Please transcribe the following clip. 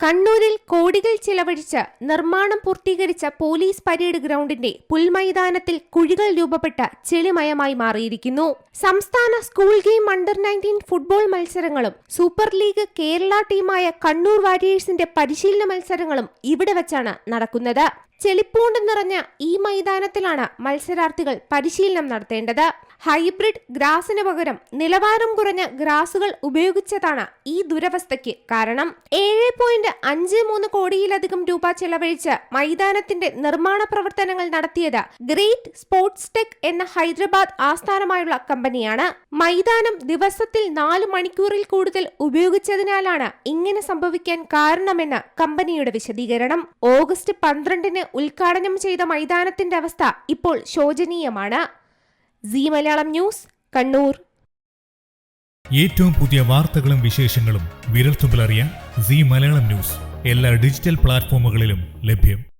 കണ്ണൂരിൽ കോടികൾ ചിലവഴിച്ച് നിർമ്മാണം പൂർത്തീകരിച്ച പോലീസ് പരേഡ് ഗ്രൗണ്ടിന്റെ പുൽമൈതാനത്തിൽ കുഴികൾ രൂപപ്പെട്ട ചെളിമയമായി മാറിയിരിക്കുന്നു. സംസ്ഥാന school game under nineteen football മത്സരങ്ങളും സൂപ്പർ ലീഗ് കേരള ടീമായ കണ്ണൂർ വാരിയേഴ്സിന്റെ പരിശീലന മത്സരങ്ങളും ഇവിടെ വച്ചാണ് നടക്കുന്നത്. ചെളിപ്പൂണ്ട് നിറഞ്ഞ ഈ മൈതാനത്തിലാണ് മത്സരാർത്ഥികൾ പരിശീലനം നടത്തേണ്ടത്. ഹൈബ്രിഡ് ഗ്രാസിന് പകരം നിലവാരം കുറഞ്ഞ ഗ്രാസുകൾ ഉപയോഗിച്ചതാണ് ഈ ദുരവസ്ഥയ്ക്ക് കാരണം. ഏഴ് പോയിന്റ് അഞ്ച് മൂന്ന് കോടിയിലധികം രൂപ ചെലവഴിച്ച് മൈതാനത്തിന്റെ നിർമ്മാണ പ്രവർത്തനങ്ങൾ നടത്തിയത് ഗ്രേറ്റ് സ്പോർട്സ് ടെക് എന്ന ഹൈദരാബാദ് ആസ്ഥാനമായുള്ള കമ്പനിയാണ്. മൈതാനം ദിവസത്തിൽ നാല് മണിക്കൂറിൽ കൂടുതൽ ഉപയോഗിച്ചതിനാലാണ് ഇങ്ങനെ സംഭവിക്കാൻ കാരണമെന്ന് കമ്പനിയുടെ വിശദീകരണം. ഓഗസ്റ്റ് പന്ത്രണ്ടിന് ഉദ്ഘാടനം ചെയ്ത മൈതാനത്തിന്റെ അവസ്ഥ ഇപ്പോൾ ശോചനീയമാണ്. C Malayalam news Kannur. ഏറ്റവും പുതിയ വാർത്തകളും വിശേഷങ്ങളും വിരൽത്തുമ്പിലറിയാൻ സി മലയാളം ന്യൂസ് എല്ലാ ഡിജിറ്റൽ പ്ലാറ്റ്ഫോമുകളിലും ലഭ്യം.